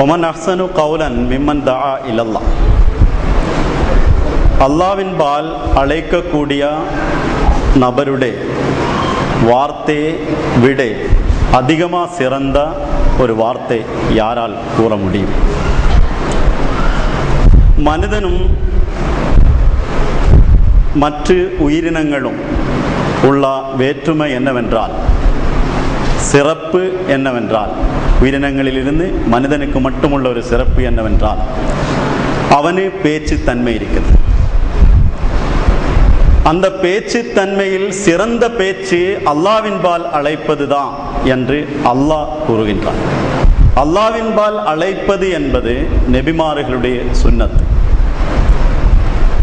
Oman அஹ்சனு கவுலன் மிம்மன் தா இல்லல்லா അള്ളാവിൻപാൽ അളയ്ക്കക്കൂടിയ നബരുടെ വാർത്തയെ വിട അധികമാ സിറന്ത ഒരു വാർത്ത യാരാൽ കൂറ മുടിയും മനുതനും മറ്റ് ഉയരിനങ്ങളും ഉള്ള വേറ്റുമ എന്നവെന്റാൽ സിറപ്പ് എന്നവെന്റാൽ உயிரினங்களிலிருந்து மனிதனுக்கு மட்டுமுள்ள ஒரு சிறப்பு என்னவென்றால் அவனு பேச்சு தன்மை இருக்கிறது. அந்த பேச்சு தன்மையில் சிறந்த பேச்சு அல்லாவின்பால் அழைப்பதுதான் என்று அல்லாஹ் கூறுகின்றான். அல்லாவின்பால் அழைப்பது என்பது நெபிமார்களுடைய சுன்னத்து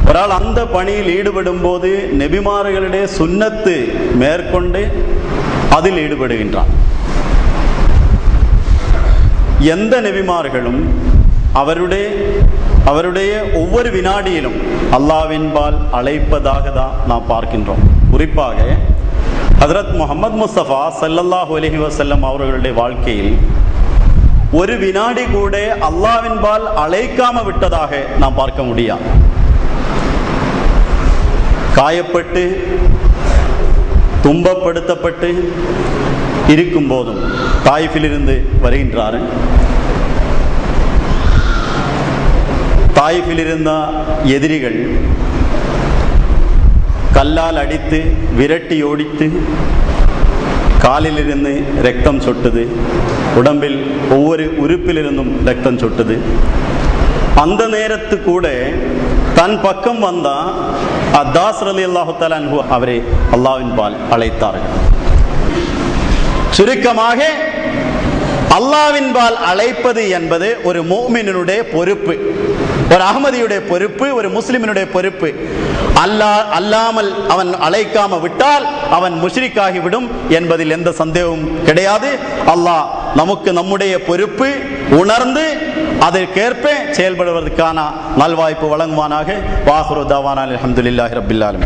ஒராள் அந்த பணியில் ஈடுபடும் போது நெபிமார்களுடைய சுன்னத்து மேற்கொண்டு அதில் ஈடுபடுகின்றான். எந்த நெபிமார்களும் அவருடைய அவருடைய ஒவ்வொரு வினாடியிலும் அல்லாவின்பால் அழைப்பதாக தான் நாம் பார்க்கின்றோம். குறிப்பாக ஹதரத் முகமது முஸ்தபா சல்லல்லாஹு அலஹி வசல்லம் அவர்களுடைய வாழ்க்கையில் ஒரு வினாடி கூட அல்லாவின்பால் அழைக்காம விட்டதாக நாம் பார்க்க முடியாது. காயப்பட்டு துன்பப்படுத்தப்பட்டு இருக்கும் போதும் தாய்ஃபிலிருந்து வருகின்றார். தாயிஃபில் இருந்த எதிரிகள் கல்லால் அடித்து விரட்டி ஓடித்து காலிலிருந்து ரத்தம் சொட்டுது. உடம்பில் ஒவ்வொரு உறுப்பிலிருந்தும் ரத்தம் சொட்டுது. அந்த நேரத்து கூட தன் பக்கம் வந்தா அத்தாஸ் அலி அல்லாஹு தலான் அவரை அல்லாவின் பால் அழைத்தார்கள். சுருக்கமாக அல்லாவின்பால் அழைப்பது என்பது ஒரு மோமினுடைய பொறுப்பு. ஒரு அகமதியுடைய பொறுப்பு ஒரு முஸ்லிமினுடைய பொறுப்பு. அல்லா அல்லாமல் அவன் அழைக்காம விட்டால் அவன் முஷ்ரிக்காகி விடும் என்பதில் எந்த சந்தேகமும் கிடையாது. அல்லாஹ் நமக்கு நம்முடைய பொறுப்பு உணர்ந்து அதற்கேற்ப செயல்படுவதற்கான நல்வாய்ப்பு வழங்குவானாக. வாகுரு தவானால் அலமதுல்லாஹி ரபில்லாலும்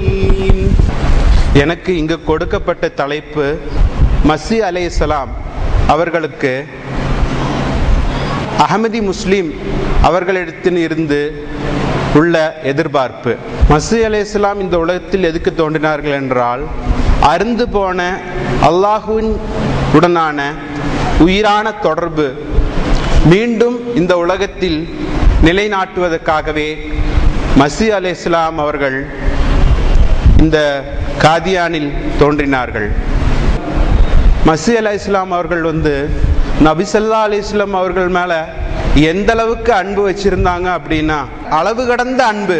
எனக்கு இங்கு கொடுக்கப்பட்ட தலைப்பு மசி அலைசலாம் அவர்களுக்கு அகமதி முஸ்லீம் அவர்களிடத்தில் இருந்து உள்ள எதிர்பார்ப்பு. மசி அலே இஸ்லாம் இந்த உலகத்தில் எதுக்கு தோன்றினார்கள் என்றால் அருந்து போன அல்லாஹுவின் உடனான உயிரான தொடர்பு மீண்டும் இந்த உலகத்தில் நிலைநாட்டுவதற்காகவே மசி அலே இஸ்லாம் அவர்கள் இந்த காதியானில் தோன்றினார்கள். மசி அலா இஸ்லாம் அவர்கள் வந்து நபிசல்லா அலி இஸ்லாம் அவர்கள் மேலே எந்த அளவுக்கு அன்பு வச்சிருந்தாங்க அப்படின்னா அளவு கடந்த அன்பு.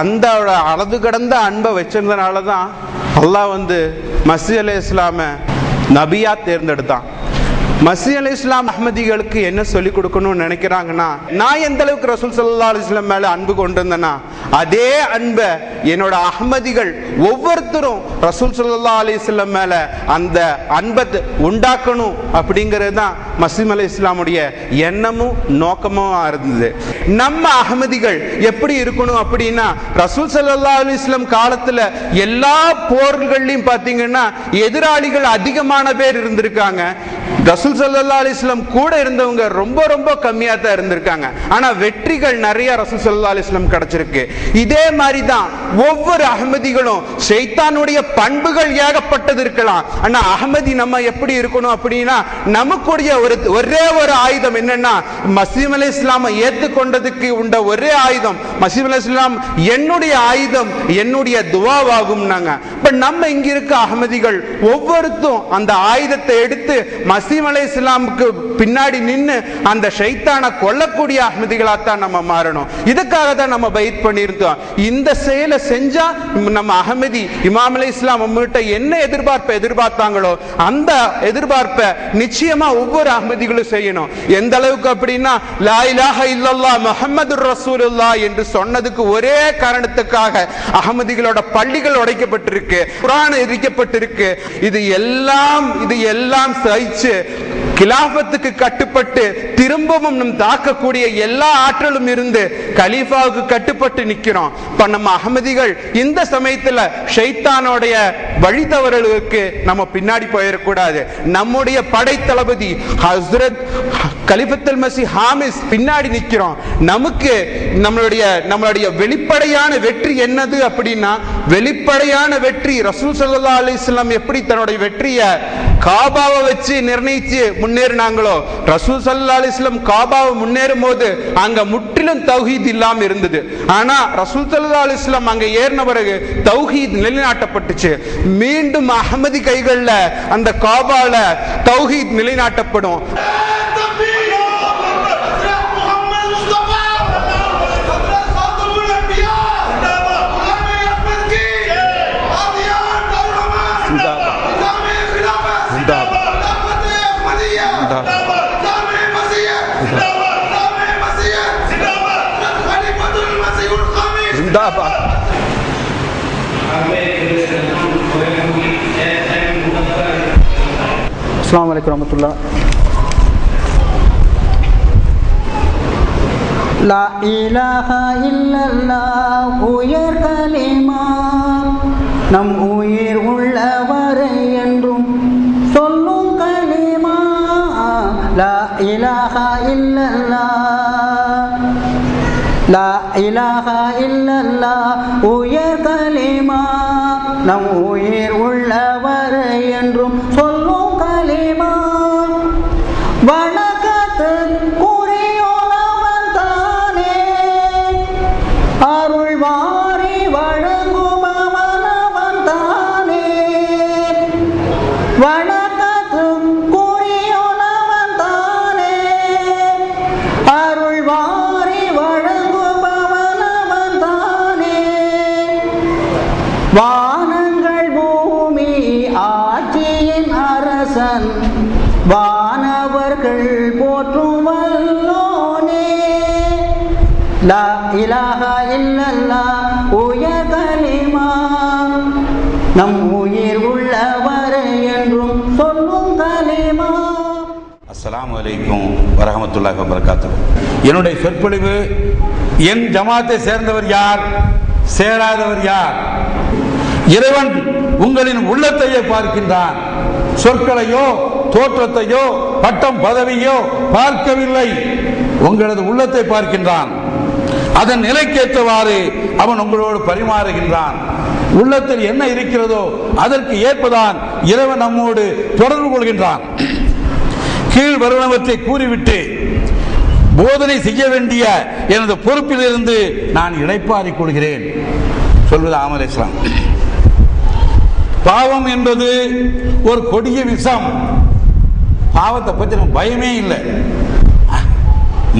அந்த அளவு கடந்த அன்பை வச்சிருந்தனால தான் அல்லாஹ் வந்து மசி அலி இஸ்லாமை நபியாக தேர்ந்தெடுத்தான். மசி அலி இஸ்லாம் அஹ்மதிகளுக்கு என்ன சொல்லிக் கொடுக்கணும்னு நினைக்கிறாங்கன்னா நான் எந்த அளவுக்கு ரசூல் சல்லா அலிஸ்லாம் மேல அன்பு கொண்டிருந்தேன்னா அதே அன்பை என்னோட அஹ்மதிகள் ஒவ்வொருத்தரும் ரசூல் சல்லா அலிஸ்லாம் மேல அந்த அன்பை உண்டாக்கணும் அப்படிங்கிறது தான் மசீம் அலி இஸ்லாமுடைய எண்ணமும் நோக்கமும் இருந்தது. நம்ம அகமதிகள் எப்படி இருக்கணும் அப்படின்னா ரசூல் சல்லா அலிஸ்லாம் காலத்துல எல்லா போர்கள்லையும் பார்த்தீங்கன்னா எதிராளிகள் அதிகமான பேர் இருந்திருக்காங்க. ரசூல் சல்லா அலிஸ்லாம் கூட இருந்தவங்க ரொம்ப ரொம்ப கம்மியா தான் இருந்திருக்காங்க. ஆனா வெற்றிகள் நிறைய ரசூல் சல்லா அலிஸ்லாம் கிடைச்சிருக்கு. இதே மாதிரி தான் ஒவ்வொரு அகமதிகளும் சைத்தானுடைய பண்புகள் ஏகப்பட்டது இருக்கலாம். ஆனா அகமதி நம்ம எப்படி இருக்கணும் அப்படின்னா நமக்குடைய ஒரு ஒரே ஒரு ஆயுதம் என்னன்னா மசீம் அலி இஸ்லாமை ஏத்துக்கொண்டதுக்கு உண்ட ஒரே ஆயுதம். மசீம் அலி இஸ்லாம் என்னுடைய ஆயுதம் என்னுடைய துவாவாகும் நாங்க பட் நம்ம இங்க இருக்க அகமதிகள் ஒவ்வொருத்தும் அந்த ஆயுதத்தை எடுத்து மசீம் அலை இஸ்லாமுக்கு பின்னாடி நின்று அந்த ஷைத்தானை கொல்லக்கூடிய அகமதிகளாத்தான் நம்ம மாறணும். இதுக்காக தான் நம்ம பயிர் பண்ணியிருந்தோம். இந்த செயலை செஞ்சா நம்ம அகமதி இமாம் அலை இஸ்லாம் நம்மகிட்ட என்ன எதிர்பார்ப்பை எதிர்பார்த்தாங்களோ அந்த எதிர்பார்ப்பை நிச்சயமா ஒவ்வொரு அகமதிகளும் செய்யணும். எந்த அளவுக்கு அப்படின்னா லா இலாஹ இல்லல்லா முஹம்மது ரசூலுல்லா என்று சொன்னதுக்கு ஒரே காரணத்துக்காக அகமதிகளோட பள்ளிகள் உடைக்கப்பட்டிருக்கு குரான் எரிக்கப்பட்டிருக்கு. இது எல்லாம் இது எல்லாம் சகிச்சு கிலாபத்துக்கு கட்டுப்பட்டு திரும்பவும் நம் தாக்கக்கூடிய எல்லா ஆற்றலும் இருந்து கலீஃபாவுக்கு கட்டுப்பட்டு நிக்கிறோம். இப்ப நம்ம அகமதிகள் இந்த சமயத்துல ஷைத்தானோடைய வழி தவறலுக்கு நம்ம பின்னாடி போயிடக்கூடாது நம்முடைய படை தளபதி ஹஸ்ரத் கலிபத்தல் மசி ஹாமிஸ் பின்னாடி நிக்கிறோம். நமக்கு நம்மளுடைய நம்மளுடைய வெளிப்படையான வெற்றி என்னது அப்படின்னா வெளிப்படையான வெற்றி ரசூல் சல்லா அலிஸ்லாம் எப்படி தன்னுடைய வெற்றியை காபாவை வச்சு நிர்ணயிச்சு முன்னேறினாங்களோ? ரசூல் சல்லா இஸ்லம் காபாவை முன்னேறும் போது அங்க முற்றிலும் தௌஹீத் இல்லாம இருந்தது. ஆனா ரசூல் சல்லா அலிஸ்லாம் அங்க ஏறின பிறகு தௌஹீத் நிலைநாட்டப்பட்டுச்சு. மீண்டும் அகமதி கைகள்ல அந்த காபால தௌஹீத் நிலைநாட்டப்படும். அஸ்லாம் வலைக்கம் வரமத்துல்லா லா இலாஹா இல்லல்லாஹ் உயர் கலிமா நம் உயிர் உள்ளவரை என்றும் சொல்லும் கலிமா லா இலாஹா இல்லல்லாஹ் லா இலாஹா இல்லல்லாஹ் உயர் கலிமா நம் உயிர் உள்ளவரை என்றும் சொல்லும் இலாஹா இல்லல்லாஹ் உயர் கலிமா நம் உயிர் உள்ளவரை என்றும் சொல்லும் கலிமா அஸ்ஸலாமு அலைக்கும் வரஹமத்துல்லாஹி வபரகாத்துஹு. என்னுடைய சொற்பொழிவு என் ஜமாத்தை சேர்ந்தவர் யார்? சேராதவர் யார்? இறைவன் உங்களின் உள்ளத்தையே பார்க்கின்றான். சொற்களையோ தோற்றத்தையோ பட்டம் பதவியோ பார்க்கவில்லை. உங்களது உள்ளத்தை பார்க்கின்றான். அதன் நிலைக்கேற்றவாறு அவன் உங்களோடு பரிமாறுகின்றான். உள்ளத்தில் என்ன இருக்கிறதோ அதற்கு ஏற்பதான் இறைவன் நம்மோடு தொடர்பு கொள்கின்றான். கீழ் வருவனவற்றை கூறிவிட்டு போதனை செய்ய வேண்டிய எனது பொறுப்பிலிருந்து நான் இடைப்பாறிக் கொள்கிறேன் சொல்வது ஆமர் இஸ்லாம். பாவம் என்பது ஒரு கொடிய விஷம். பாவத்தை பற்றி நமக்கு பயமே இல்லை.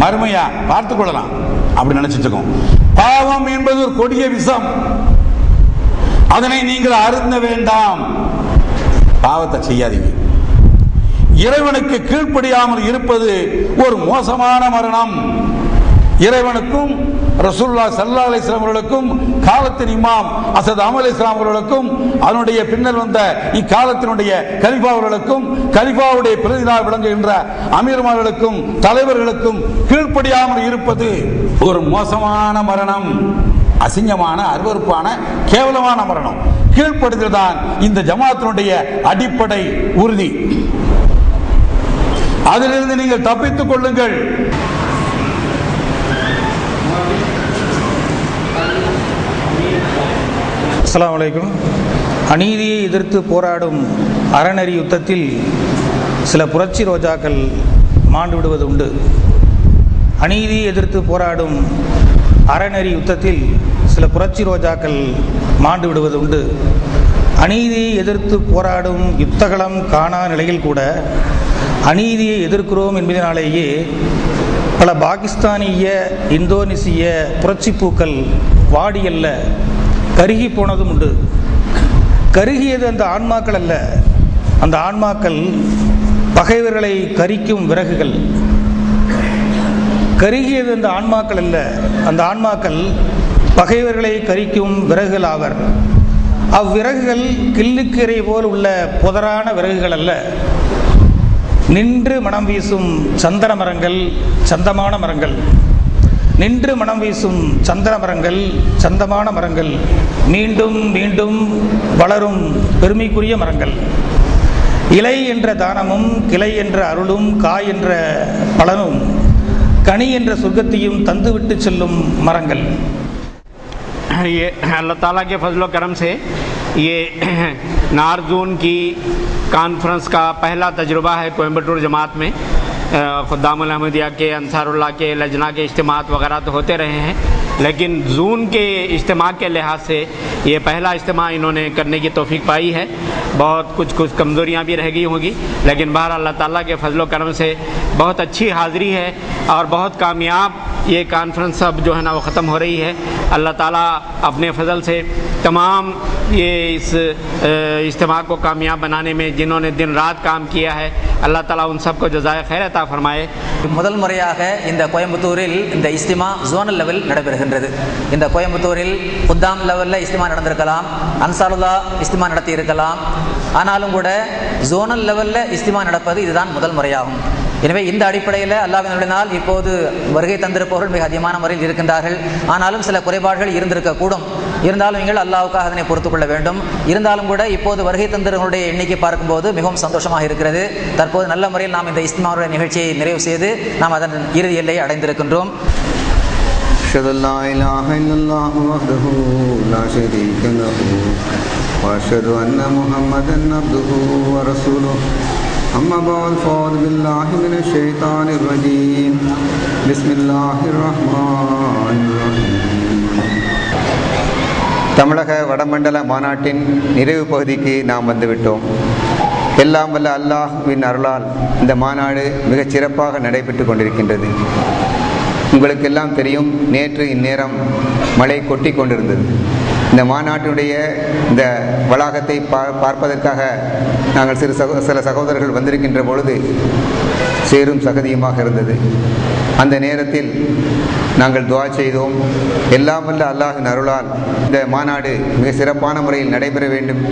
மறுமையா பார்த்துக் கொள்ளலாம். அப்படி நினைச்சிட்டு பாவம் என்பது ஒரு கொடிய விஷம். அதனை நீங்கள் அருந்த வேண்டாம். பாவத்தை செய்யாதீங்க. இறைவனுக்கு கீழ்ப்படியாமல் இருப்பது ஒரு மோசமான மரணம். இறைவனுக்கும் ரசூல்லா சல்லா அலி அவர்களுக்கும் காலத்தின் இமாம் அசத் அமல் இஸ்லாம் அவர்களுக்கும் அதனுடைய பின்னர் வந்த இக்காலத்தினுடைய கலிஃபா அவர்களுக்கும் கலிஃபாவுடைய பிரதிநிதியாக விளங்குகின்ற அமீர்மார்களுக்கும் தலைவர்களுக்கும் கீழ்ப்படியாமல் இருப்பது ஒரு மோசமான மரணம் அசிங்கமான அருவருப்பான கேவலமான மரணம். கீழ்ப்படுதல் தான் இந்த ஜமாத்தினுடைய அடிப்படை உறுதி. அதிலிருந்து நீங்கள் தப்பித்துக் கொள்ளுங்கள். அஸ்லாம் அலைக்கும். அநீதியை எதிர்த்து போராடும் அறநெறி யுத்தத்தில் சில புரட்சி ரோஜாக்கள் மாண்டு விடுவது உண்டு. அநீதியை எதிர்த்து போராடும் அறநெறி யுத்தத்தில் சில புரட்சி ரோஜாக்கள் மாண்டு விடுவது உண்டு. அநீதியை எதிர்த்து போராடும் யுத்தகலம் காணா நிலையில் கூட அநீதியை எதிர்க்கிறோம் என்பதனாலேயே பல பாகிஸ்தானிய இந்தோனேசிய புரட்சிப்பூக்கள் வாடியல்ல. கருகி போனதும் உண்டு. கருகியது அந்த ஆன்மாக்கள் அல்ல. அந்த ஆன்மாக்கள் பகைவர்களை கரிக்கும் விறகுகள். கருகியது அந்த ஆன்மாக்கள் அல்ல. அந்த ஆன்மாக்கள் பகைவர்களை கரிக்கும் விறகுகள் ஆவர். அவ்விறகுகள் கில்லுக்கரை போல் உள்ள புதரான விறகுகள் அல்ல. நின்று மனம் வீசும் சந்தன மரங்கள் சந்தமான மரங்கள். நின்று மனம் வீசும் சந்தன மரங்கள் சந்தமான மரங்கள் மீண்டும் மீண்டும் வளரும் பெருமைக்குரிய மரங்கள் இலை என்ற தானமும் கிளை என்ற அருளும் காய் என்ற பலனும் கனி என்ற சொர்க்கத்தையும் தந்துவிட்டு செல்லும் மரங்கள் ये अल्लाह ताला के फजल करम से ये नारजून की कॉन्फ्रेंस का पहला तजुर्बा है कोयम्बटूर जमात में خدام الحمدیہ کے، انصار اللہ کے لجنا کے اجتماعات وغیرہ تو ہوتے رہے ہیں، لیکن زون کے اجتماع کے لحاظ سے یہ پہلا اجتماع انہوں نے کرنے کی توفیق پائی ہے۔ بہت کچھ کچھ کمزوریاں بھی رہ گئی ہوں گی، لیکن بہر اللہ تعالیٰ کے فضل و کرم سے بہت اچھی حاضری ہے اور بہت کامیاب یہ کانفرنس اب جو ہے نا وہ ختم ہو رہی ہے۔ اللہ تعالیٰ اپنے فضل سے तमाम ये इस इज्तम को कामयाब बनाने में जिन्होंने दिन रात काम किया है अल्लाह ताला उन सबको जजाय खैर अता फरमाए முதல் முறையாக இந்த கோயம்புத்தூரில் இந்த இஸ்திமா ஜோனல் லெவல் நடைபெறுகின்றது இந்த கோயம்புத்தூரில் குத்தாம் லெவலில் இஸ்திமா நடந்திருக்கலாம் அன்சாருல்லா இஸ்திமா நடத்தி இருக்கலாம் ஆனாலும் கூட ஜோனல் லெவலில் இஸ்திமா நடப்பது இதுதான் முதல் முறையாகும் எனவே இந்த அடிப்படையில் அல்லாவினால் இப்போது வருகை தந்திருப்பவர்கள் மிக அதிகமான முறையில் இருக்கின்றார்கள். ஆனாலும் சில குறைபாடுகள் இருந்திருக்கக்கூடும் இருந்தாலும் நீங்கள் அல்லாவுக்காக அதனை பொறுத்து கொள்ள வேண்டும். இருந்தாலும் கூட இப்போது வருகை தந்திரங்களுடைய எண்ணிக்கை பார்க்கும்போது மிகவும் சந்தோஷமாக இருக்கிறது. தற்போது நல்ல முறையில் நாம் இந்த இஸ்மாவுடைய நிகழ்ச்சியை நிறைவு செய்து நாம் அதன் இறுதி எல்லையை அடைந்திருக்கின்றோம். أشهد أن لا إله إلا وأشهد أن محمدا عبده ورسوله. أما بعد فأعوذ بالله من الشيطان الرجيم بسم الله الرحمن الرحيم தமிழக வடமண்டல மாநாட்டின் நிறைவு பகுதிக்கு நாம் வந்துவிட்டோம் எல்லாம் வல்ல அல்லாஹ்வின் அருளால் இந்த மாநாடு மிகச் சிறப்பாக நடைபெற்று கொண்டிருக்கின்றது உங்களுக்கெல்லாம் தெரியும் நேற்று இந்நேரம் மழை கொட்டி கொண்டிருந்தது இந்த மாநாட்டினுடைய இந்த வளாகத்தை பா பார்ப்பதற்காக நாங்கள் சிறு சகோ சில சகோதரர்கள் வந்திருக்கின்ற பொழுது சேரும் சகதியுமாக இருந்தது. அந்த நேரத்தில் நாங்கள் துவா செய்தோம். எல்லாம் வல்ல அல்லாஹின் அருளால் இந்த மாநாடு மிக சிறப்பான முறையில் நடைபெற வேண்டும்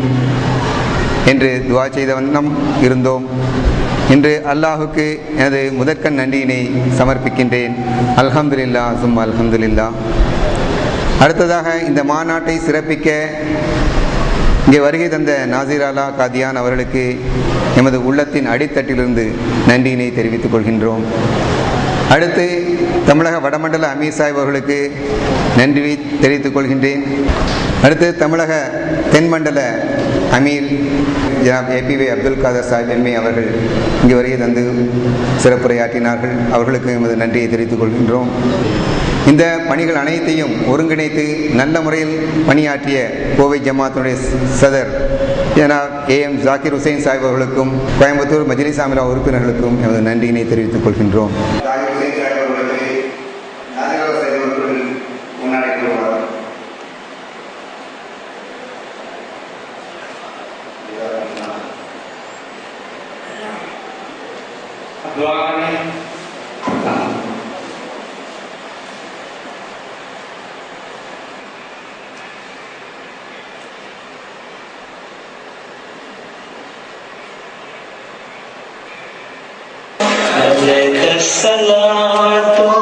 என்று துவா செய்த வண்ணம் இருந்தோம். இன்று அல்லாஹுக்கு எனது முதற்கண் நன்றியினை சமர்ப்பிக்கின்றேன். அல்ஹம்துலில்லா சும் அல்ஹம்துலில்லா அடுத்ததாக இந்த மாநாட்டை சிறப்பிக்க இங்கே வருகை தந்த நாசிராலா காதியான் அவர்களுக்கு எமது உள்ளத்தின் அடித்தட்டிலிருந்து நன்றியினை தெரிவித்துக் கொள்கின்றோம். அடுத்து தமிழக வடமண்டல அமீர் சாஹிப் அவர்களுக்கு நன்றி தெரிவித்துக் கொள்கின்றேன். அடுத்து தமிழக தென்மண்டல அமீர் ஜனாப் ஏபிவே அப்துல் காதர் சாஹிப் எம்ஏ அவர்கள் இங்கே வருகை தந்து சிறப்புரையாற்றினார்கள். அவர்களுக்கு எமது நன்றியை தெரிவித்துக் கொள்கின்றோம். இந்த பணிகள் அனைத்தையும் ஒருங்கிணைத்து நல்ல முறையில் பணியாற்றிய கோவை ஜமாத்துடைய சதர் ஜனாப் ஏ எம் ஜாக்கிர் ஹுசைன் சாஹிப் அவர்களுக்கும் கோயம்புத்தூர் மஜிலிஸ் அமிலா உறுப்பினர்களுக்கும் எமது நன்றியினை தெரிவித்துக் கொள்கின்றோம் Gracias. الصلاة